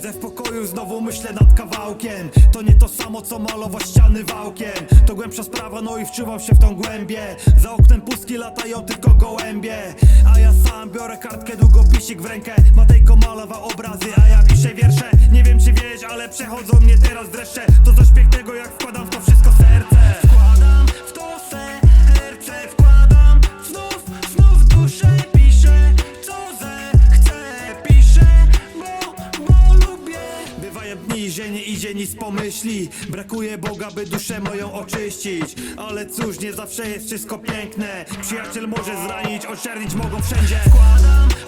Siedzę w pokoju, znowu myślę nad kawałkiem. To nie to samo co malować ściany wałkiem. To głębsza sprawa, no i wczuwam się w tą głębię. Za oknem pustki latają tylko gołębie. A ja sam biorę kartkę, długopisik w rękę. Matejko malował obrazy, a ja piszę wiersze. Nie wiem czy wiesz, ale przechodzą mnie teraz dreszcze. To coś dni, że nie idzie nic pomyśli. Brakuje Boga, by duszę moją oczyścić. Ale cóż, nie zawsze jest wszystko piękne. Przyjaciel może zranić, oczernić mogą wszędzie. Wkładam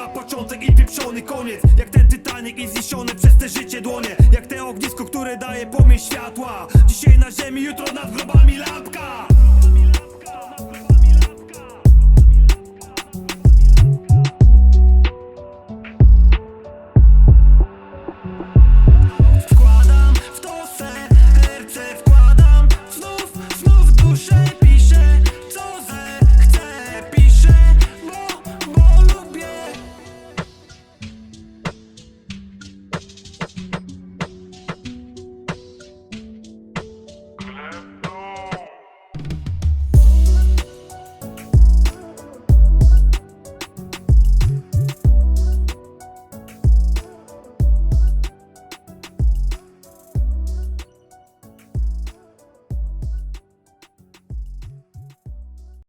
to film, a początek i pieprzony koniec. Jak ten Titanic i zniesione przez te życie dłonie. Jak te ognisko, które daje płomień światła. Dzisiaj na ziemi, jutro nad grobami lampka